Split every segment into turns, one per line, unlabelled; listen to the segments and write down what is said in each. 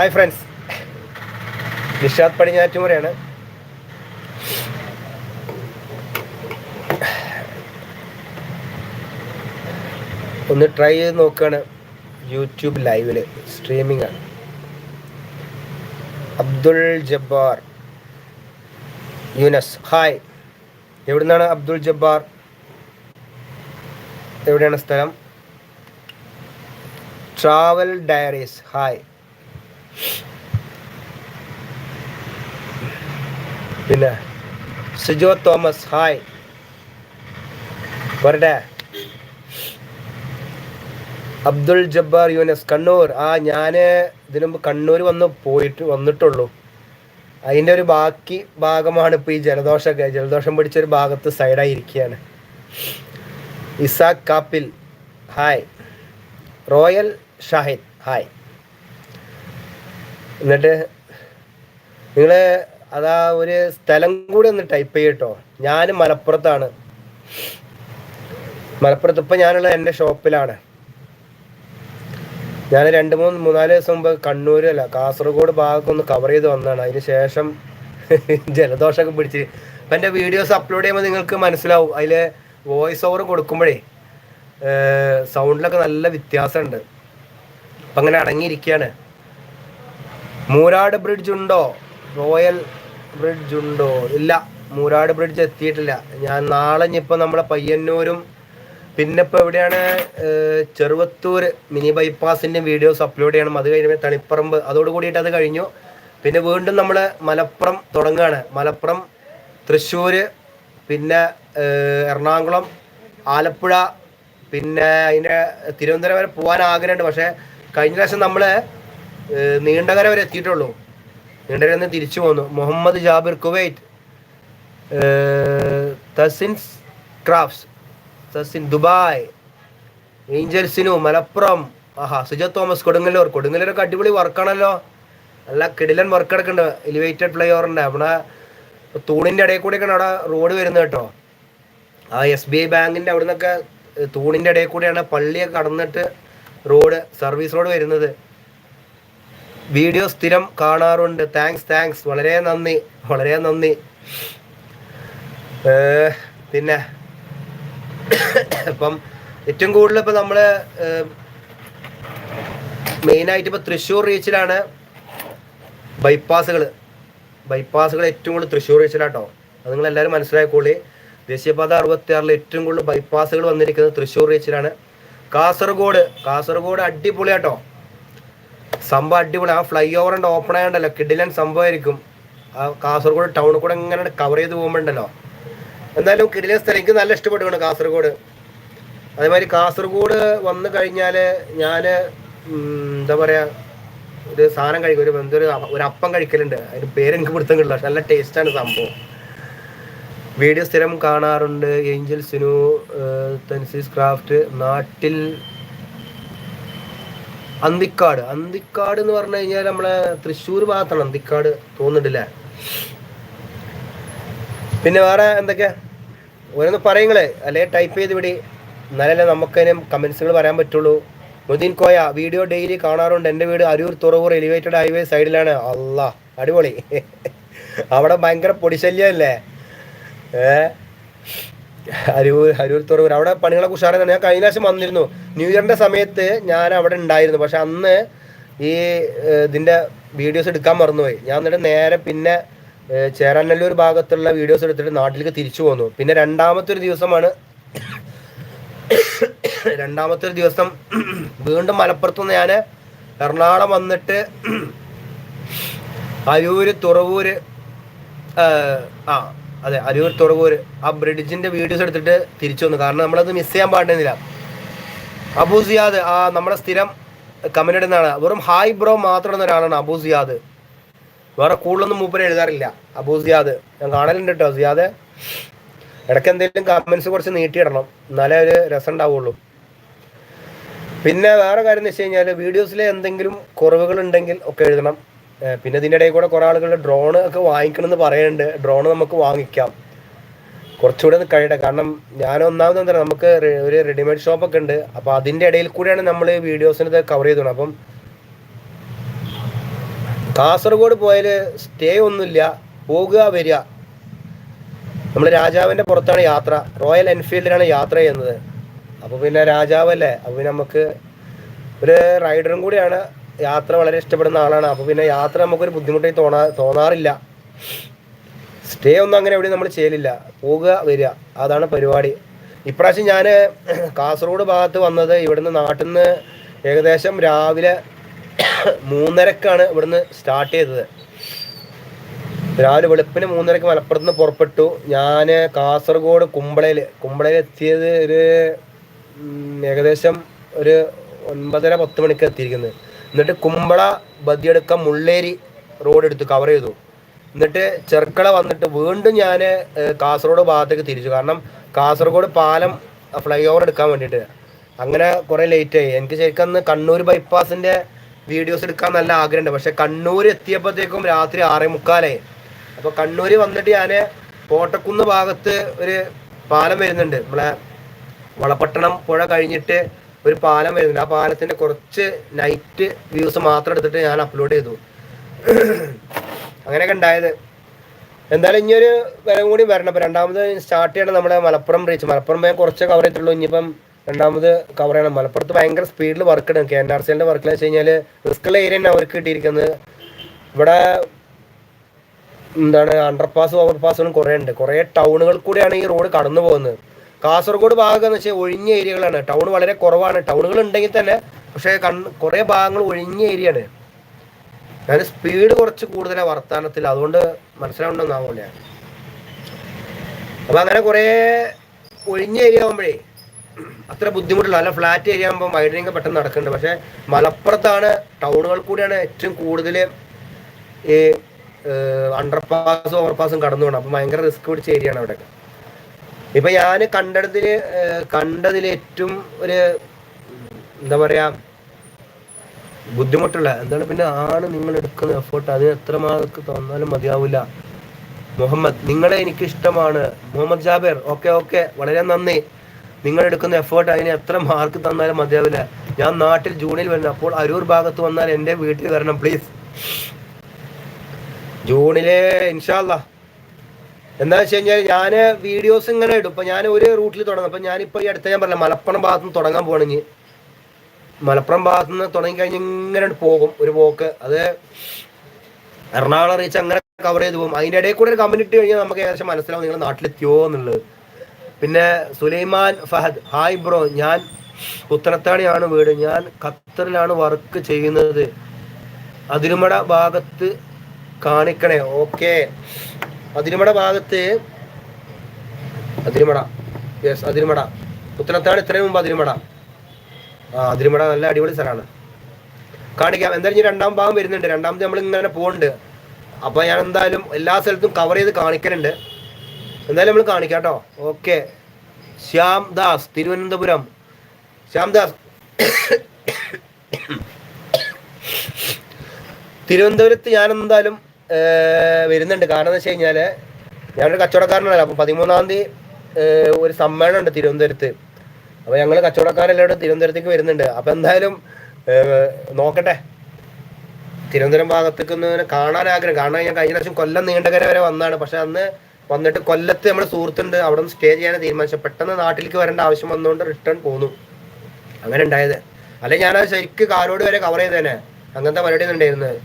Hi friends Nishad പടിഞ്ഞാറ്റുമുറയാണ് ഒന്ന് try ചെയ്ത് നോക്കുകയാണ് യൂട്യൂബ് ലൈവിൽ സ്ട്രീമിംഗ് ആണ്. അബ്ദുൾ ജബ്ബാർ. യുനസ് ഹായ് എവിടുന്നാണ് അബ്ദുൾ ജബ്ബാർ? എവിടെയാണ് സ്ഥലം? ട്രാവൽ ഡയറീസ് ഹായ് പിന്നെ സിജോ തോമസ് ഹായ്. വരട്ടെ. അബ്ദുൾ ജബ്ബാർ യൂനസ് കണ്ണൂർ. ആ ഞാൻ ഇതിനു മുമ്പ് കണ്ണൂർ വന്ന് പോയിട്ട് വന്നിട്ടുള്ളൂ. അതിന്റെ ഒരു ബാക്കി ഭാഗമാണ് ഇപ്പോൾ ഈ ജലദോഷമൊക്കെ. ജലദോഷം പിടിച്ചൊരു ഭാഗത്ത് സൈഡായി ഇരിക്കുകയാണ് Isaq Kappil hi. Royal Shahid hi. എന്നിട്ട് നിങ്ങൾ അതാ ഒരു സ്ഥലം കൂടി ഒന്ന് ടൈപ്പ് ചെയ്യട്ടോ. ഞാൻ മലപ്പുറത്താണ്. മലപ്പുറത്ത് ഇപ്പം ഞാനുള്ള എന്റെ ഷോപ്പിലാണ്. ഞാൻ രണ്ട് മൂന്ന് മൂന്നാൽ ദിവസം മുമ്പ് കണ്ണൂർ അല്ല കാസർഗോഡ് ഭാഗമൊക്കെ ഒന്ന് കവർ ചെയ്ത് വന്നതാണ്. അതിന് ശേഷം ജലദോഷമൊക്കെ പിടിച്ച്. അപ്പം എന്റെ വീഡിയോസ് അപ്ലോഡ് ചെയ്യുമ്പോൾ നിങ്ങൾക്ക് മനസ്സിലാവും. അതിൽ വോയിസ് ഓവർ കൊടുക്കുമ്പോഴേ സൗണ്ടിലൊക്കെ നല്ല വ്യത്യാസമുണ്ട്. അപ്പം അങ്ങനെ അടങ്ങിയിരിക്കുകയാണ്. മൂരാട് ബ്രിഡ്ജ് ഉണ്ടോ? റോയൽ ബ്രിഡ്ജ് ഉണ്ടോ? ഇല്ല. മൂരാട് ബ്രിഡ്ജ് എത്തിയിട്ടില്ല. ഞാൻ നാളെ ഇനിയിപ്പോൾ നമ്മളെ പയ്യന്നൂരും പിന്നെ ഇപ്പോൾ എവിടെയാണ് ചെറുവത്തൂർ മിനി ബൈപ്പാസിന്റെ വീഡിയോസ് അപ്ലോഡ് ചെയ്യണം. അത് കഴിഞ്ഞപ്പോൾ തളിപ്പറമ്പ്. അതോട് കൂടിയിട്ട് അത് കഴിഞ്ഞു. പിന്നെ വീണ്ടും നമ്മൾ മലപ്പുറം തുടങ്ങുകയാണ് മലപ്പുറം തൃശ്ശൂർ പിന്നെ എറണാകുളം ആലപ്പുഴ പിന്നെ അതിന്റെ തിരുവനന്തപുരം വരെ പോകാൻ ആഗ്രഹമുണ്ട്. പക്ഷേ കഴിഞ്ഞ പ്രാവശ്യം നമ്മൾ നീണ്ടകര വരെ എത്തിയിട്ടുള്ളൂ. നീണ്ടകര നിന്ന് തിരിച്ചു പോന്നു. Muhammad Jabir Kuwait Tasin's crafts Tasin Dubai ഏഞ്ചൽസിനു Malappuram ആഹാ സുജ തോമസ് കൊടുങ്ങല്ലൂർ. കൊടുങ്ങല്ലൂരൊക്കെ അടിപൊളി വർക്കാണല്ലോ നല്ല കിടിലൻ വർക്ക് എടുക്കുന്നുണ്ട് എലിവേറ്റഡ് ഫ്ലൈ ഓവറിന്റെ അവിടെ തൂണിന്റെ ഇടയിൽ കൂടെയൊക്കെയാണ് അവിടെ റോഡ് വരുന്നത് കേട്ടോ. ആ എസ് ബി ഐ ബാങ്കിന്റെ അവിടെ നിന്നൊക്കെ തൂണിന്റെ ഇടയിൽ കൂടെയാണ് പള്ളിയൊക്കെ കടന്നിട്ട് റോഡ് സർവീസ് റോഡ് വരുന്നത്. വീഡിയോ സ്ഥിരം കാണാറുണ്ട്. താങ്ക്സ് താങ്ക്സ് വളരെ നന്ദി വളരെ നന്ദി. പിന്നെ ഇപ്പം ഏറ്റവും കൂടുതൽ ഇപ്പം നമ്മൾ മെയിനായിട്ട് ഇപ്പോൾ തൃശ്ശൂർ റീച്ചിലാണ് ബൈപ്പാസുകൾ ബൈപ്പാസുകൾ ഏറ്റവും കൂടുതൽ തൃശ്ശൂർ റീച്ചിലാട്ടോ അത് നിങ്ങൾ എല്ലാവരും മനസ്സിലാക്കിക്കോളി ദേശീയപാത അറുപത്തി ഏറ്റവും കൂടുതൽ ബൈപ്പാസുകൾ വന്നിരിക്കുന്നത് തൃശ്ശൂർ റീച്ചിലാണ് കാസർഗോഡ് കാസർഗോഡ് അടിപൊളിയാട്ടോ സംഭവം അടിപൊളി. ആ ഫ്ലൈ ഓവർ ഉണ്ട് ഓപ്പൺ ആയതുണ്ടല്ലോ കിഡിലൻ സംഭവമായിരിക്കും. ആ കാസർഗോഡ് ടൗണിൽ കൂടെ ഇങ്ങനെ കവർ ചെയ്ത് പോകുമ്പോണ്ടല്ലോ. എന്തായാലും കിടിലൻ സ്ഥലം. എനിക്ക് നല്ല ഇഷ്ടപ്പെട്ടുകൊണ്ട് കാസർഗോഡ്. അതേമാതിരി കാസർഗോഡ് വന്നു കഴിഞ്ഞാൽ ഞാൻ എന്താ പറയുക ഒരു സാധനം കഴിക്കും. ഒരു എന്തൊരു ഒരു അപ്പം കഴിക്കലുണ്ട്. അതിന് പേര് എനിക്ക് പിടുത്തം കിട്ടില്ല. പക്ഷെ നല്ല ടേസ്റ്റാണ് സംഭവം. വീഡിയോ സ്ഥിരം കാണാറുണ്ട്. ഏഞ്ചൽ സിനു തൻസീസ് ക്രാഫ്റ്റ് നാട്ടിൽ അന്തിക്കാട്. അന്തിക്കാട് എന്ന് പറഞ്ഞു കഴിഞ്ഞാൽ നമ്മളെ തൃശ്ശൂർ ഭാഗത്താണ് അന്തിക്കാട് തോന്നുന്നുണ്ടല്ലേ? പിന്നെ വേറെ എന്തൊക്കെയാ ഓരോന്ന് പറയുങ്ങളെ. അല്ലെ? ടൈപ്പ് ചെയ്ത് വിടി. എന്നാലല്ലേ നമുക്കതിനും കമൻസുകൾ പറയാൻ പറ്റുള്ളൂ. മുദീൻ കോയ വീഡിയോ ഡെയിലി കാണാറുണ്ട്. എന്റെ വീട് അരൂർ തുറവൂർ എലിവേറ്റഡ് ഹൈവേ സൈഡിലാണ് അല്ല അടിപൊളി. അവിടെ ഭയങ്കര പൊടിശല്യമല്ലേ ഏ? അരൂർ അരൂർ തുറവൂർ. അവിടെ പണികളൊക്കെ ഉഷാറാണ് ഞാൻ കഴിഞ്ഞ പ്രാവശ്യം വന്നിരുന്നു. ന്യൂ ഇയറിന്റെ സമയത്ത് ഞാൻ അവിടെ ഉണ്ടായിരുന്നു. പക്ഷെ അന്ന് ഈ ഇതിന്റെ വീഡിയോസ് എടുക്കാൻ മറന്നുപോയി. ഞാൻ എന്നിട്ട് നേരെ പിന്നെ ചേരാനല്ലൂർ ഭാഗത്തുള്ള വീഡിയോസ് എടുത്തിട്ട് നാട്ടിലേക്ക് തിരിച്ചു പോന്നു. പിന്നെ രണ്ടാമത്തെ ഒരു ദിവസമാണ് രണ്ടാമത്തെ ഒരു ദിവസം വീണ്ടും മലപ്പുറത്തുനിന്ന് ഞാൻ എറണാകുളം വന്നിട്ട് അരൂര് തുറവൂര് ആ അതെ അരൂർ തുറവൂര് ആ ബ്രിഡ്ജിന്റെ വീഡിയോസ് എടുത്തിട്ട് തിരിച്ചു വന്നു. കാരണം നമ്മളത് മിസ് ചെയ്യാൻ പാടുന്നില്ല അബൂസിയാദ് ആ നമ്മുടെ സ്ഥിരം കമന്റ് ഇടുന്നതാണ് വെറും ഹായ് ബ്രോ മാത്രം ഇടുന്ന ഒരാളാണ് അബൂസിയാദ് വേറെ കൂടുതലൊന്നും മൂപ്പര് എഴുതാറില്ല. അബൂ സിയാദ് ഞാൻ കാണലുണ്ട് കേട്ടോ സിയാദ് ഇടയ്ക്ക് എന്തെങ്കിലും കമന്റ്സ് കുറച്ച് നീട്ടിയിടണം. എന്നാലേ ഒരു രസം ഉണ്ടാവുള്ളൂ. പിന്നെ വേറെ കാര്യം എന്ന് വെച്ച് കഴിഞ്ഞാൽ വീഡിയോസിലെ എന്തെങ്കിലും കുറവുകൾ ഉണ്ടെങ്കിൽ ഒക്കെ എഴുതണം. പിന്നെ ഇതിന്റെ ഇടയിൽ കൂടെ കുറേ ആളുകൾ ഡ്രോൺ ഒക്കെ വാങ്ങിക്കണം എന്ന് പറയുന്നുണ്ട്. ഡ്രോൺ നമുക്ക് വാങ്ങിക്കാം. കുറച്ചുകൂടെ ഒന്ന് കഴിയട്ടെ. കാരണം ഞാൻ ഒന്നാമത് എന്താ നമുക്ക് ഒരു റെഡിമെയ്ഡ് ഷോപ്പൊക്കെ ഉണ്ട്. അപ്പോൾ അതിന്റെ ഇടയിൽ കൂടെയാണ് നമ്മൾ വീഡിയോസിന് കവർ ചെയ്തോണം അപ്പം കാസർഗോഡ് പോയാൽ സ്റ്റേ ഒന്നുമില്ല. പോകുക വരിക. നമ്മൾ രാജാവിന്റെ പുറത്താണ് യാത്ര. റോയൽ എൻഫീൽഡിലാണ് യാത്ര ചെയ്യുന്നത്. അപ്പോൾ പിന്നെ രാജാവല്ലേ? അപ്പോൾ നമുക്ക് ഒരു റൈഡറും കൂടിയാണ്. യാത്ര വളരെ ഇഷ്ടപ്പെടുന്ന ആളാണ്. അപ്പോൾ പിന്നെ യാത്ര നമുക്കൊരു ബുദ്ധിമുട്ടായി തോന്നാ തോന്നാറില്ല. സ്റ്റേ ഒന്നും അങ്ങനെ എവിടെയും നമ്മൾ ചെയ്യലില്ല. പോവുക വരിക. അതാണ് പരിപാടി. ഇപ്രാവശ്യം ഞാൻ കാസർഗോഡ് ഭാഗത്ത് വന്നത് ഇവിടുന്ന് നാട്ടിൽ നിന്ന് ഏകദേശം രാവിലെ മൂന്നരക്കാണ് ഇവിടുന്ന് സ്റ്റാർട്ട് ചെയ്തത്. രാവിലെ വെളുപ്പിന് മൂന്നരക്ക് മലപ്പുറത്ത് നിന്ന് പുറപ്പെട്ടു. ഞാൻ കാസർഗോഡ് കുമ്പളയിൽ കുമ്പളയിൽ എത്തിയത് ഒരു ഏകദേശം ഒരു ഒൻപതര പത്ത് മണിക്ക് എത്തിയിരിക്കുന്നത്. എന്നിട്ട് കുമ്പള ബദിയടുക്ക മുള്ളേരി റോഡ് എടുത്ത് കവർ ചെയ്തു. എന്നിട്ട് ചെർക്കള വന്നിട്ട് വീണ്ടും ഞാൻ കാസർഗോഡ് ഭാഗത്തേക്ക് തിരിച്ചു. കാരണം കാസർഗോഡ് പാലം ഫ്ലൈ ഓവർ എടുക്കാൻ വേണ്ടിയിട്ട്. അങ്ങനെ കുറേ ലേറ്റായി എനിക്ക് ശരിക്കും അന്ന് കണ്ണൂർ ബൈപ്പാസിന്റെ വീഡിയോസ് എടുക്കാൻ നല്ല ആഗ്രഹമുണ്ട്. പക്ഷേ കണ്ണൂർ എത്തിയപ്പോഴത്തേക്കും രാത്രി ആറേ മുക്കാലായി. അപ്പോൾ കണ്ണൂർ വന്നിട്ട് ഞാൻ കോട്ടക്കുന്ന് ഭാഗത്ത് ഒരു പാലം വരുന്നുണ്ട്. നമ്മളെ വളപട്ടണം പുഴ കഴിഞ്ഞിട്ട് ഒരു പാലം വരുന്നുണ്ട്. ആ പാലത്തിന്റെ കുറച്ച് നൈറ്റ് വ്യൂസ് മാത്രം എടുത്തിട്ട് ഞാൻ അപ്ലോഡ് ചെയ്തു. അങ്ങനെയൊക്കെ ഉണ്ടായത്. എന്തായാലും ഇനിയൊരു വരം കൂടി വരണം. ഇപ്പം രണ്ടാമത് സ്റ്റാർട്ട് ചെയ്യണം നമ്മുടെ മലപ്പുറം റീച്ച് മലപ്പുറം ഞാൻ കുറച്ച് കവർ ചെയ്തിട്ടുള്ളൂ. ഇനിയിപ്പം രണ്ടാമത് കവർ ചെയ്യണം. മലപ്പുറത്ത് ഭയങ്കര സ്പീഡിൽ വർക്ക് ഇടും. കെ എൻ ആർ സിന്റെ വർക്കിൽ വെച്ച് കഴിഞ്ഞാൽ റിസ്ക്കുള്ള ഏരിയ തന്നെ അവർക്ക് കിട്ടിയിരിക്കുന്നത്. ഇവിടെ എന്താണ് അണ്ടർപാസ് ഓവർപാസുകളും കുറേ ഉണ്ട്. കുറേ ടൗണുകൾ കൂടിയാണ് ഈ റോഡ് കടന്നു പോകുന്നത് കാസർഗോഡ് ഭാഗം എന്ന് വെച്ചാൽ ഒഴിഞ്ഞ ഏരിയകളാണ്. ടൗൺ വളരെ കുറവാണ്. ടൗണുകൾ ഉണ്ടെങ്കിൽ തന്നെ പക്ഷേ കണ്ണ് കുറേ ഭാഗങ്ങൾ ഒഴിഞ്ഞ ഏരിയയാണ്. ഞാൻ സ്പീഡ് കുറച്ച് കൂടുതലാണ് വർത്താനത്തിൽ. അതുകൊണ്ട് മനസ്സിലാവുണ്ടെന്നാവില്ല. അപ്പം അങ്ങനെ കുറേ ഒഴിഞ്ഞ ഏരിയ ആകുമ്പോഴേ അത്ര ബുദ്ധിമുട്ടില്ല. അല്ല ഫ്ലാറ്റ് ഏരിയ ആകുമ്പോൾ വൈഡനിങ് പെട്ടെന്ന് നടക്കുന്നുണ്ട്. പക്ഷേ മലപ്പുറത്താണ് ടൗണുകൾ കൂടിയാണ് ഏറ്റവും കൂടുതൽ ഈ അണ്ടർപാസും ഓവർപാസും കടന്നു പോകണം അപ്പം ഭയങ്കര റിസ്ക് പിടിച്ച ഏരിയയാണ് അവിടെയൊക്കെ. ഇപ്പൊ ഞാൻ കണ്ടതിൽ കണ്ടതിൽ ഏറ്റവും ഒരു എന്താ പറയാ ബുദ്ധിമുട്ടുള്ള എന്താണ് പിന്നെ ആണ് നിങ്ങൾ എടുക്കുന്ന എഫേർട്ട് അത് എത്ര മാർക്ക് തോന്നാലും മതിയാവില്ല. മുഹമ്മദ് നിങ്ങളെ എനിക്ക് ഇഷ്ടമാണ് മുഹമ്മദ് ജാബിർ ഓക്കെ ഓക്കെ വളരെ നന്ദി. നിങ്ങൾ എടുക്കുന്ന എഫേർട്ട് അതിന് എത്ര മാർക്ക് തന്നാലും മതിയാവില്ല. ഞാൻ നാട്ടിൽ ജൂണിൽ വരുന്നു അപ്പോൾ അരൂർ ഭാഗത്ത് വന്നാൽ എന്റെ വീട്ടിൽ വരണം പ്ലീസ് ജൂണിലെ ഇൻഷാല്ല എന്താ വെച്ച് കഴിഞ്ഞാൽ ഞാൻ വീഡിയോസ് ഇങ്ങനെ ഇടും. ഇപ്പം ഞാൻ ഒരു റൂട്ടിൽ തുടങ്ങും. അപ്പം ഞാനിപ്പോൾ ഈ അടുത്ത ഞാൻ പറഞ്ഞ മലപ്പുറം ഭാഗത്ത് നിന്ന് തുടങ്ങാൻ പോകണമെങ്കിൽ മലപ്പുറം ഭാഗത്ത് നിന്ന് തുടങ്ങി കഴിഞ്ഞ് ഇങ്ങനെ പോകും ഒരു പോക്ക് അത് എറണാകുളം റീച്ച് അങ്ങനെ കവർ ചെയ്ത് പോകും. അതിന്റെ ഇടയിൽ കൂടെ ഒരു കമ്മ്യൂണിറ്റി ഇട്ട് കഴിഞ്ഞാൽ നമുക്ക് ഏകദേശം മനസ്സിലാവും നിങ്ങൾ നാട്ടിലെത്തിയോ എന്നുള്ളത്. പിന്നെ സുലൈമാൻ ഫഹദ്. ഹായ് ബ്രോ ഞാൻ പുത്തനത്താണിയാണ് വീട്. ഞാൻ ഖത്തറിലാണ് വർക്ക് ചെയ്യുന്നത്. അതിരുമട ഭാഗത്ത് കാണിക്കണേ. ഓക്കെ അതിരുമട ഭാഗത്ത് അതിരുമട. യെസ് അതിരുമട. പുത്തനത്താണ് ഇത്രയും മുമ്പ് അതിരുമട. ആ അതിരുമട നല്ല അടിപൊളി സ്ഥലമാണ്. കാണിക്കാം. എന്തായാലും രണ്ടാം ഭാഗം വരുന്നുണ്ട്. രണ്ടാമത് നമ്മൾ ഇങ്ങനെ പോകുന്നുണ്ട് അപ്പോൾ ഞാൻ എന്തായാലും എല്ലാ സ്ഥലത്തും കവർ ചെയ്ത് കാണിക്കലുണ്ട്. എന്തായാലും നമ്മൾ കാണിക്കാം കേട്ടോ ഓക്കെ ശ്യാം ദാസ് തിരുവനന്തപുരം. ശ്യാം ദാസ്. തിരുവനന്തപുരത്ത് ഞാൻ എന്തായാലും വരുന്നുണ്ട്. കാരണം എന്ന് വെച്ച് കഴിഞ്ഞാൽ ഞാനൊരു കച്ചവടക്കാരനല്ല അപ്പോൾ പതിമൂന്നാം തീയതി ഒരു സമ്മേളനം ഉണ്ട് തിരുവനന്തപുരത്ത്. അപ്പോൾ ഞങ്ങൾ കച്ചവടക്കാരെല്ലാവരും തിരുവനന്തപുരത്തേക്ക് വരുന്നുണ്ട്. അപ്പോൾ എന്തായാലും നോക്കട്ടെ. തിരുവനന്തപുരം ഭാഗത്തേക്ക് ഒന്ന് കാണാൻ ആഗ്രഹം. കാരണം ഞാൻ കഴിഞ്ഞ പ്രാവശ്യം കൊല്ലം നീണ്ടകര വരെ വന്നാണ് പക്ഷെ അന്ന് വന്നിട്ട് കൊല്ലത്ത് നമ്മുടെ സുഹൃത്തുണ്ട്. അവിടെ നിന്ന് സ്റ്റേ ചെയ്യാൻ തീരുമാനിച്ചു പെട്ടെന്ന് നാട്ടിലേക്ക് വരേണ്ട ആവശ്യം വന്നുകൊണ്ട് റിട്ടേൺ പോന്നു. അങ്ങനെ ഉണ്ടായത്. അല്ലെ ഞാനത് ശരിക്ക് കാരോട് വരെ കവർ ചെയ്തേനെ. അങ്ങനത്തെ പരിപാടി ഉണ്ടായിരുന്നത്.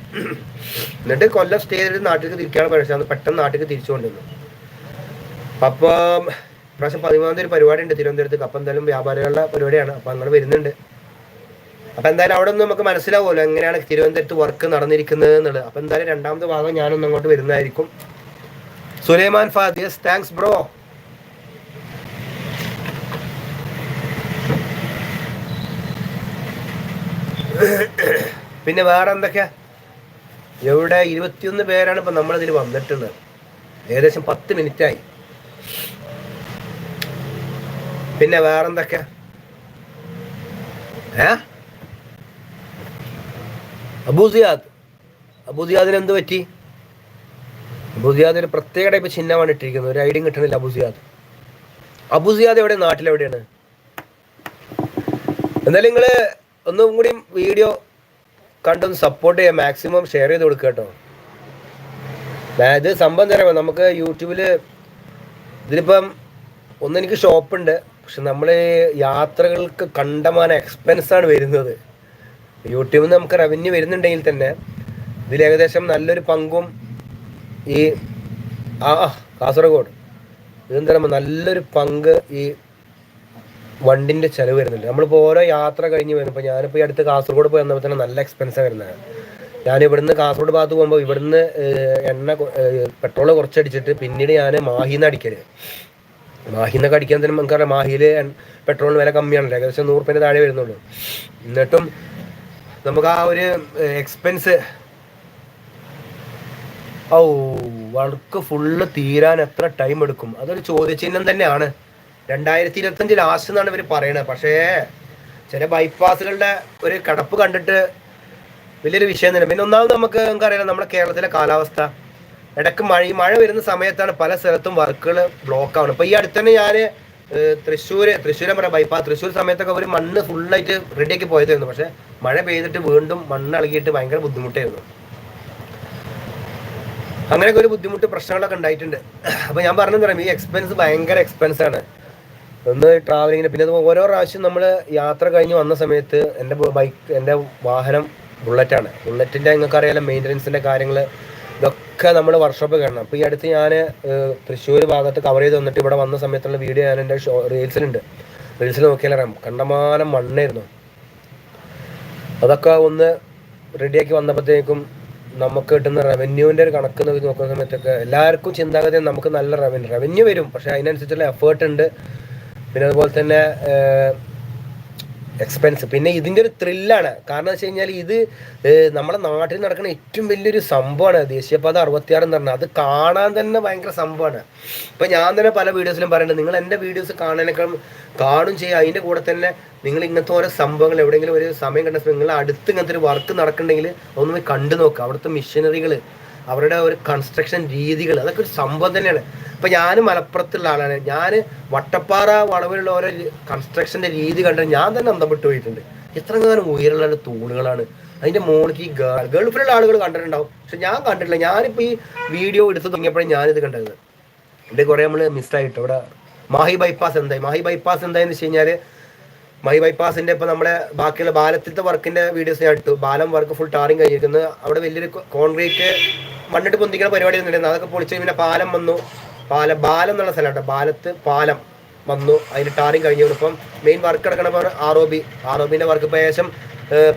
എന്നിട്ട് കൊല്ലം സ്റ്റേ ചെയ്തിട്ട് നാട്ടിലേക്ക് തിരിക്കാണ് പ്രശ്നം പെട്ടെന്ന് നാട്ടിലേക്ക് തിരിച്ചു കൊണ്ടിരുന്നു അപ്പം പ്രാവശ്യം പതിമൂന്നാം തീയതി പരിപാടി ഉണ്ട് തിരുവനന്തപുരത്ത്. അപ്പം എന്തായാലും വ്യാപാരികളുടെ പരിപാടിയാണ്. അപ്പം അങ്ങനെ വരുന്നുണ്ട്. അപ്പം എന്തായാലും അവിടെ ഒന്നും നമുക്ക് മനസ്സിലാവുമല്ലോ എങ്ങനെയാണ് തിരുവനന്തപുരത്ത് വർക്ക് നടന്നിരിക്കുന്നത് എന്നുള്ളത്. അപ്പം എന്തായാലും രണ്ടാമത്തെ ഭാഗം ഞാനൊന്നും അങ്ങോട്ട് വരുന്നതായിരിക്കും. സുലൈമാൻ ഫാദിയസ് താങ്ക്സ് ബ്രോ പിന്നെ വേറെ എന്തൊക്കെയാ എവിടെ ഇരുപത്തിയൊന്ന് പേരാണ് ഇപ്പം നമ്മളിതിൽ വന്നിട്ടുള്ളത്. ഏകദേശം പത്ത് മിനിറ്റായി. പിന്നെ വേറെന്തൊക്കെയാ? ഏ? അബൂസിയാദ് അബൂസിയാദിന് എന്ത് പറ്റി? അബൂസിയാദിന് പ്രത്യേക ടൈപ്പ് ചിഹ്നമാണ് ഇട്ടിരിക്കുന്നത്. ഒരു ഐഡിയും കിട്ടണില്ല അബൂസിയാദ് അബൂസിയാദ് എവിടെ? നാട്ടിലെവിടെയാണ്? എന്തായാലും നിങ്ങൾ ഒന്നും കൂടി വീഡിയോ കണ്ടൊന്ന് സപ്പോർട്ട് ചെയ്യാം മാക്സിമം ഷെയർ ചെയ്ത് കൊടുക്കുക കേട്ടോ. ഇത് സംഭവം തരാമോ നമുക്ക് യൂട്യൂബിൽ ഇതിലിപ്പം ഒന്ന് എനിക്ക് ഷോപ്പുണ്ട് പക്ഷെ നമ്മൾ യാത്രകൾക്ക് കണ്ടമാന എക്സ്പെൻസാണ് വരുന്നത്. യൂട്യൂബിൽ നിന്ന് നമുക്ക് റവന്യൂ വരുന്നുണ്ടെങ്കിൽ തന്നെ ഇതിൽ ഏകദേശം നല്ലൊരു പങ്കും ഈ ആ കാസർഗോഡ്. ഇതെന്താ നല്ലൊരു പങ്ക് ഈ വണ്ടിന്റെ ചിലവ് വരുന്നുണ്ട്. നമ്മളിപ്പോൾ ഓരോ യാത്ര കഴിഞ്ഞ് വരുമ്പോൾ ഞാനിപ്പോൾ ഈ അടുത്ത് കാസർഗോഡ് പോയി വന്നപ്പോൾ തന്നെ നല്ല എക്സ്പെൻസാണ് വരുന്നത് ഞാൻ ഇവിടുന്ന് കാസർഗോഡ് ഭാഗത്ത് പോകുമ്പോൾ ഇവിടുന്ന് എണ്ണ പെട്രോൾ കുറച്ചടിച്ചിട്ട് പിന്നീട് ഞാൻ മാഹിന്ന് അടിക്കൽ. മാഹിന്നൊക്കെ അടിക്കാൻ തന്നെ നമുക്കറിയാം മാഹിയിൽ പെട്രോളിന് വില കമ്മിയാണല്ലോ. ഏകദേശം നൂറ് രൂപേന്റെ താഴെ വരുന്നുള്ളൂ. എന്നിട്ടും നമുക്ക് ആ ഒരു എക്സ്പെൻസ് ഓ വർക്ക് ഫുള്ള് തീരാൻ എത്ര ടൈം എടുക്കും? അതൊരു ചോദ്യചിഹ്നം തന്നെയാണ്. രണ്ടായിരത്തി ഇരുപത്തഞ്ച് ലാസ്റ്റ് എന്നാണ് ഇവർ പറയണത് പക്ഷേ ചില ബൈപ്പാസുകളുടെ ഒരു കടപ്പ് കണ്ടിട്ട് വലിയൊരു വിഷയം തന്നെ. പിന്നെ ഒന്നാമത് നമുക്ക് നമുക്കറിയാം നമ്മുടെ കേരളത്തിലെ കാലാവസ്ഥ. ഇടയ്ക്ക് മഴ മഴ വരുന്ന സമയത്താണ് പല സ്ഥലത്തും വർക്കുകൾ ബ്ലോക്ക് ആവുന്നത്. ഇപ്പൊ ഈ അടുത്ത് തന്നെ ഞാൻ തൃശ്ശൂർ തൃശ്ശൂർ പറയാം. ബൈപ്പാസ് തൃശ്ശൂർ സമയത്തൊക്കെ ഒരു മണ്ണ് ഫുള്ളായിട്ട് റെഡിയാക്കി പോയതായിരുന്നു. പക്ഷേ മഴ പെയ്തിട്ട് വീണ്ടും മണ്ണ് ഇളകിയിട്ട് ഭയങ്കര ബുദ്ധിമുട്ടായിരുന്നു. അങ്ങനെയൊക്കെ ഒരു ബുദ്ധിമുട്ട് പ്രശ്നങ്ങളൊക്കെ ഉണ്ടായിട്ടുണ്ട്. അപ്പോൾ ഞാൻ പറഞ്ഞു പറയാം ഈ എക്സ്പെൻസ് ഭയങ്കര എക്സ്പെൻസ് ആണ്. ഒന്ന് ട്രാവലിങ്ങിന് പിന്നെ ഓരോ പ്രാവശ്യം നമ്മൾ യാത്ര കഴിഞ്ഞ് വന്ന സമയത്ത് എന്റെ ബൈക്ക് എന്റെ വാഹനം ബുള്ളറ്റാണ് ബുള്ളറ്റിന്റെ നിങ്ങൾക്ക് അറിയാലോ മെയിന്റനൻസിന്റെ കാര്യങ്ങൾ ഇതൊക്കെ നമ്മൾ വർക്ക്ഷോപ്പ് കാണണം. അപ്പോൾ ഈ അടുത്ത് ഞാൻ തൃശ്ശൂർ ഭാഗത്ത് കവർ ചെയ്ത് വന്നിട്ട് ഇവിടെ വന്ന സമയത്തുള്ള വീഡിയോ ഞാൻ എന്റെ ഷോ റീൽസിലുണ്ട് റീൽസിൽ നോക്കിയാലറിയാം കണ്ടമാനം മണ്ണായിരുന്നു. അതൊക്കെ ഒന്ന് റെഡിയാക്കി വന്നപ്പോഴത്തേക്കും നമുക്ക് കിട്ടുന്ന റവന്യൂവിന്റെ ഒരു കണക്ക് നോക്കി നോക്കുന്ന സമയത്തൊക്കെ എല്ലാവർക്കും ചിന്താഗതി നമുക്ക് നല്ല റവന്യൂ റവന്യൂ വരും പക്ഷേ അതിനനുസരിച്ചുള്ള എഫേർട്ട് ഉണ്ട്. പിന്നെ അതുപോലെ തന്നെ എക്സ്പെൻസ് പിന്നെ ഇതിന്റെ ഒരു ത്രില്ലാണ് കാരണം വെച്ച് കഴിഞ്ഞാൽ ഇത് നമ്മുടെ നാട്ടിൽ നടക്കുന്ന ഏറ്റവും വലിയൊരു സംഭവമാണ്. ദേശീയപാത അറുപത്തിയാറ് എന്ന് പറഞ്ഞാൽ അത് കാണാൻ തന്നെ ഭയങ്കര സംഭവമാണ്. ഇപ്പം ഞാൻ തന്നെ പല വീഡിയോസിലും പറയുന്നുണ്ട്. നിങ്ങൾ എന്റെ വീഡിയോസ് കാണാനൊക്കെ കാണും ചെയ്യുക. അതിന്റെ കൂടെ തന്നെ നിങ്ങൾ ഇങ്ങനത്തെ ഓരോ സംഭവങ്ങൾ എവിടെയെങ്കിലും ഒരു സമയം കണ്ട നിങ്ങൾ അടുത്ത് ഇങ്ങനത്തെ ഒരു വർക്ക് നടക്കുന്നുണ്ടെങ്കിൽ ഒന്ന് കണ്ടു നോക്കുക അവിടുത്തെ മിഷനറികൾ അവരുടെ ഒരു കൺസ്ട്രക്ഷൻ രീതികൾ അതൊക്കെ ഒരു സംഭവം തന്നെയാണ്. ഇപ്പൊ ഞാൻ മലപ്പുറത്തുള്ള ആളാണ്. ഞാൻ വട്ടപ്പാറ വളവിലുള്ള ഓരോ കൺസ്ട്രക്ഷന്റെ രീതി കണ്ടിട്ട് ഞാൻ തന്നെ അന്തപ്പെട്ട് പോയിട്ടുണ്ട്. എത്ര കാലം ഉയരമുള്ള തൂണുകളാണ്. അതിന്റെ മുകളിലേക്ക് ഈ ഗേൾ ഗൾഫിലുള്ള ആളുകൾ കണ്ടിട്ടുണ്ടാവും. പക്ഷെ ഞാൻ കണ്ടിട്ടില്ല. ഞാനിപ്പോ ഈ വീഡിയോ എടുത്ത് തുടങ്ങിയപ്പോഴേ ഞാനിത് കണ്ടത്. ഇവിടെ കുറെ നമ്മൾ മിസ്സായിട്ട് ഇവിടെ മാഹി ബൈപ്പാസ് എന്തായി? മാഹി ബൈപ്പാസ് എന്തായെന്ന് വെച്ച് കഴിഞ്ഞാൽ മൈ ബൈപ്പാസിന്റെ ഇപ്പൊ നമ്മുടെ ബാക്കിയുള്ള ബാലത്തിലത്തെ വർക്കിന്റെ വീഡിയോസ് ഞാൻ ഇട്ടു ബാലം വർക്ക് ഫുൾ ടാറിങ് കഴിഞ്ഞിരിക്കുന്നത് അവിടെ വലിയൊരു കോൺക്രീറ്റ് മണ്ണിട്ട് പൊന്തിക്കുന്ന പരിപാടി ഒന്നുമില്ല. അതൊക്കെ പൊളിച്ച് പിന്നെ പാലം വന്നു. പാലം ബാലം എന്നുള്ള സ്ഥലമാണ് ബാലത്ത് പാലം വന്നു. അതിന് ടാറിങ് കഴിഞ്ഞു. ഇപ്പം main work കിടക്കണപ്പോൾ R O B R O ബിന്റെ work ഇപ്പോൾ ഏകദേശം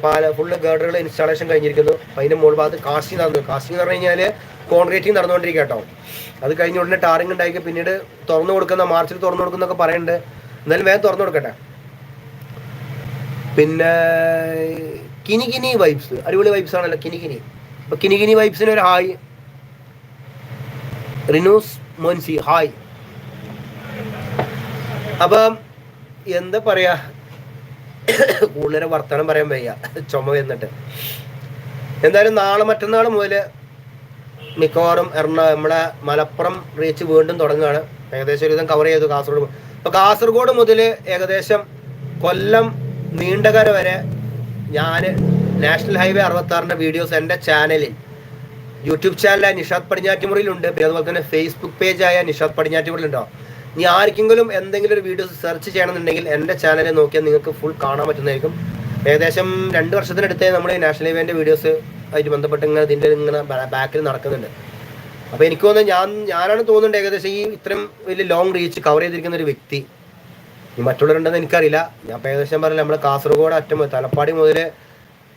പാല ഫുള്ള് ഗേഡറുകൾ ഇൻസ്റ്റാളേഷൻ കഴിഞ്ഞിരിക്കുന്നു. അതിന്റെ മുകൾ ഭാഗത്ത് കാസ്റ്റിംഗ് നടന്നു കാസ്റ്റിംഗ് എന്ന് പറഞ്ഞു കഴിഞ്ഞാൽ കോൺക്രീറ്റിംഗ് നടന്നുകൊണ്ടിരിക്കുക കേട്ടോ. അത് കഴിഞ്ഞ ഉടനെ ടാറിങ് ഉണ്ടാക്കി പിന്നീട് തുറന്നു കൊടുക്കുന്ന മാർച്ചിൽ തുറന്നു കൊടുക്കുന്നൊക്കെ പറയുന്നുണ്ട്. എന്നാലും വേഗം തുറന്നു കൊടുക്കട്ടെ. പിന്നെ കിനി കിനി വൈബ്സ് അടിപൊളി വൈബ്സ് ആണല്ലോ കിനി കിനി. അപ്പൊ കിനി വൈബ്സിന് ഒരു ഹായ് റിനൂസ് മോൻസി ഹായ് അപ്പം എന്താ പറയാ? കൂടുതൽ വർത്തമാനം പറയാൻ വയ്യ. ചുമ എന്നിട്ട് എന്തായാലും നാളെ മറ്റന്നാൾ മുതൽ മിക്കവാറും എറണാകുളം നമ്മുടെ മലപ്പുറം റീച്ച് വീണ്ടും തുടങ്ങുകയാണ് ഏകദേശം ഒരുവിധം കവർ ചെയ്തു കാസർഗോഡ് അപ്പൊ കാസർഗോഡ് മുതൽ ഏകദേശം കൊല്ലം നീണ്ടകര വരെ ഞാൻ നാഷണൽ ഹൈവേ അറുപത്തി ആറിന്റെ വീഡിയോസ് എന്റെ ചാനലിൽ. യൂട്യൂബ് ചാനലായ നിഷാദ് പടിഞ്ഞാറ്റുമുറിയിലുണ്ട്. പിന്നെ അതുപോലെ തന്നെ ഫേസ്ബുക്ക് പേജായ നിഷാദ് പടിഞ്ഞാറ്റുമുറിയിലുണ്ടോ? ഇനി ആർക്കെങ്കിലും എന്തെങ്കിലും ഒരു വീഡിയോസ് സെർച്ച് ചെയ്യണമെന്നുണ്ടെങ്കിൽ എന്റെ ചാനലിൽ നോക്കിയാൽ നിങ്ങൾക്ക് ഫുൾ കാണാൻ പറ്റുന്നതായിരിക്കും. ഏകദേശം രണ്ട് വർഷത്തിനടുത്തേ നമ്മൾ നാഷണൽ ഹൈവേന്റെ വീഡിയോസ് ആയിട്ട് ബന്ധപ്പെട്ട് ഇങ്ങനെ ഇതിന്റെ ഇങ്ങനെ ബാക്കിൽ നടക്കുന്നുണ്ട്. അപ്പോൾ എനിക്ക് തോന്നുന്നത് ഞാൻ ഞാനാണ് തോന്നുന്നുണ്ട് ഏകദേശം ഈ ഇത്രയും വലിയ ലോങ് റീച്ച് കവർ ചെയ്തിരിക്കുന്ന ഒരു വ്യക്തി. മറ്റുള്ളവരുണ്ടെന്ന് എനിക്കറിയില്ല. ഞാൻ ഏകദേശം പറഞ്ഞില്ല നമ്മൾ കാസർഗോഡ് അറ്റം തലപ്പാടി മുതൽ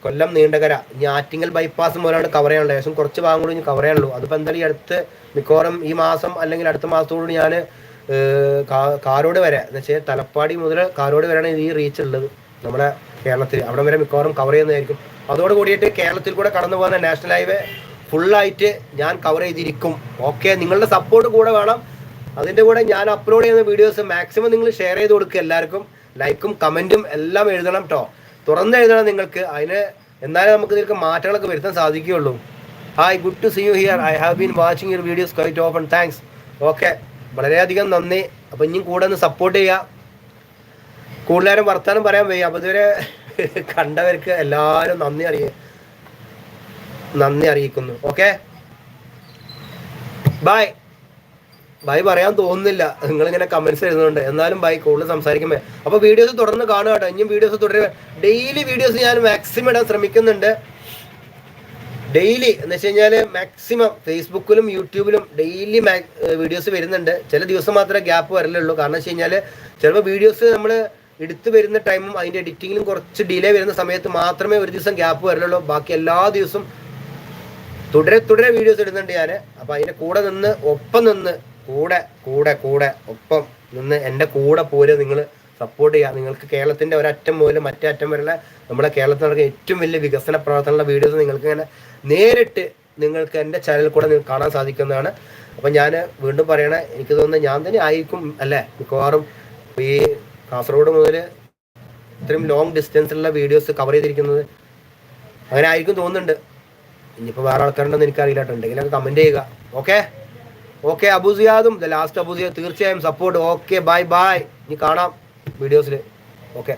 കൊല്ലം നീണ്ടകര. ഇനി ആറ്റിങ്ങൽ ബൈപ്പാസ് മുതലാണ് കവർ ചെയ്യാനുള്ളത്. ഏകദേശം കുറച്ച് ഭാഗം കൂടി കവർ ചെയ്യാനുള്ളൂ. അതിപ്പോൾ എന്തായാലും ഈ അടുത്ത് മിക്കവാറും ഈ മാസം അല്ലെങ്കിൽ അടുത്ത മാസത്തോടുകൂടി ഞാൻ കാരോട് വരെ എന്ന് വെച്ചാൽ തലപ്പാടി മുതൽ കാരോട് വരെയാണ് ഈ റീച്ച് ഉള്ളത് നമ്മുടെ കേരളത്തിൽ അവിടെ വരെ മിക്കവാറും കവർ ചെയ്യുന്നതായിരിക്കും. അതോട് കൂടിയിട്ട് കേരളത്തിൽ കൂടെ കടന്നു പോകുന്ന നാഷണൽ ഹൈവേ ഫുള്ളായിട്ട് ഞാൻ കവർ ചെയ്തിരിക്കും. ഓക്കെ നിങ്ങളുടെ സപ്പോർട്ട് കൂടെ വേണം. അതിന്റെ കൂടെ ഞാൻ അപ്ലോഡ് ചെയ്യുന്ന വീഡിയോസ് മാക്സിമം നിങ്ങൾ ഷെയർ ചെയ്ത് കൊടുക്കുക എല്ലാവർക്കും. ലൈക്കും കമന്റും എല്ലാം എഴുതണം കേട്ടോ തുറന്ന് എഴുതണം നിങ്ങൾക്ക്. അതിന് എന്നാലേ നമുക്ക് ഇതിലേക്ക് മാറ്റങ്ങളൊക്കെ വരുത്താൻ സാധിക്കുകയുള്ളൂ. Hi good to see you here I have been watching your videos quite open thanks okay വളരെയധികം നന്ദി. അപ്പം ഇനിയും കൂടെ ഒന്ന് സപ്പോർട്ട് ചെയ്യുക കൂടുതലും വർത്തമാനം പറയാൻ വയ്യ. അപ്പോൾ ഇതുവരെ കണ്ടവർക്ക് എല്ലാവരും നന്ദി അറിയ നന്ദി അറിയിക്കുന്നു. ഓക്കെ ബൈ ബൈ പറയാൻ തോന്നുന്നില്ല. നിങ്ങൾ നിങ്ങളിങ്ങനെ കമന്റ്സ് എഴുതുന്നുണ്ട്. എന്നാലും ബൈ കൂടുതൽ സംസാരിക്കുമ്പോൾ അപ്പൊ വീഡിയോസ് തുടർന്ന് കാണുക കേട്ടോ. ഇനിയും വീഡിയോസ് തുടരുക. ഡെയിലി വീഡിയോസ് ഞാൻ മാക്സിമം ഇടാൻ ശ്രമിക്കുന്നുണ്ട്. ഡെയിലി എന്ന് വെച്ച് കഴിഞ്ഞാൽ മാക്സിമം ഫേസ്ബുക്കിലും യൂട്യൂബിലും ഡെയിലി വീഡിയോസ് വരുന്നുണ്ട്. ചില ദിവസം മാത്രമേ ഗ്യാപ്പ് വരലുള്ളൂ. കാരണം വെച്ച് കഴിഞ്ഞാൽ ചിലപ്പോൾ വീഡിയോസ് നമ്മൾ എടുത്തു വരുന്ന ടൈമും അതിന്റെ എഡിറ്റിങ്ങിലും കുറച്ച് ഡിലേ വരുന്ന സമയത്ത് മാത്രമേ ഒരു ദിവസം ഗ്യാപ്പ് വരലുള്ളൂ. ബാക്കി എല്ലാ ദിവസവും തുടരെ തുടരെ വീഡിയോസ് ഇടുന്നുണ്ട് ഞാൻ അപ്പോൾ അതിന്റെ കൂടെ നിന്ന് ഒപ്പം നിന്ന് കൂടെ കൂടെ കൂടെ. ഒപ്പം നിന്ന് എന്റെ കൂടെ പോലും നിങ്ങൾ സപ്പോർട്ട് ചെയ്യുക. നിങ്ങൾക്ക് കേരളത്തിന്റെ ഒരറ്റം മുതൽ മറ്റേ അറ്റം വരെയുള്ള നമ്മുടെ കേരളത്തിൽ നടക്കുന്ന ഏറ്റവും വലിയ വികസന പ്രവർത്തനമുള്ള വീഡിയോസ് നിങ്ങൾക്ക് ഇങ്ങനെ നേരിട്ട് നിങ്ങൾക്ക് എന്റെ ചാനലിൽ കൂടെ നിങ്ങൾക്ക് കാണാൻ സാധിക്കുന്നതാണ്. അപ്പം ഞാൻ വീണ്ടും പറയണേ എനിക്ക് തോന്നുന്നത് ഞാൻ തന്നെ ആയിരിക്കും അല്ലേ? മിക്കവാറും ഈ കാസർഗോഡ് മുതൽ ഇത്രയും ലോങ് ഡിസ്റ്റൻസിലുള്ള വീഡിയോസ് കവർ ചെയ്തിരിക്കുന്നത് അങ്ങനെ ആയിരിക്കും തോന്നുന്നുണ്ട്. ഇനിയിപ്പോൾ വേറെ ആൾക്കാരുണ്ടെന്ന് എനിക്കറിയില്ല കേട്ടോ. ഉണ്ടെങ്കിലൊക്കെ കമന്റ് ചെയ്യുക. ഓക്കെ ഓക്കെ അബുസിയാദും ദ ലാസ്റ്റ് അബുസിയാദ് തീർച്ചയായും സപ്പോർട്ട് ഓക്കെ ബൈ ബൈ ഇനി കാണാം വീഡിയോസിൽ ഓക്കെ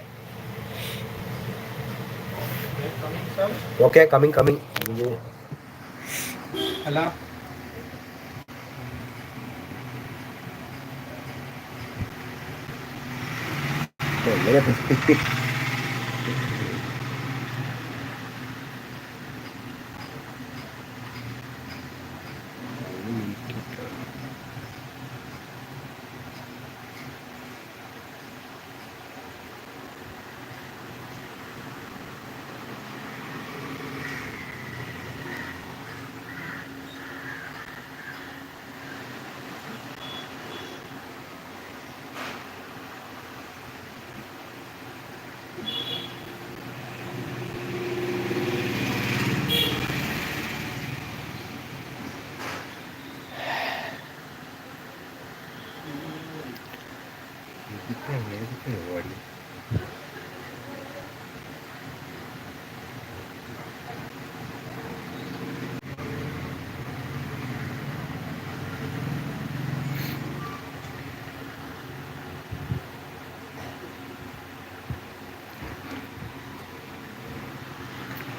ഓക്കെ കമ്മിങ് കമ്മിങ്
അല്ല.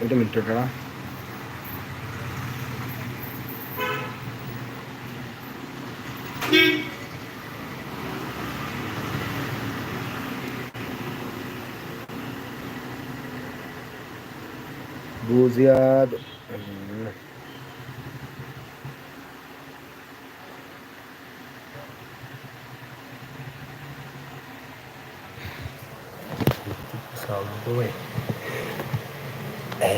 ഒരു മിനിറ്റ് കേട്ടോ ബൂസിയാദ്. സംഭവേ ഏ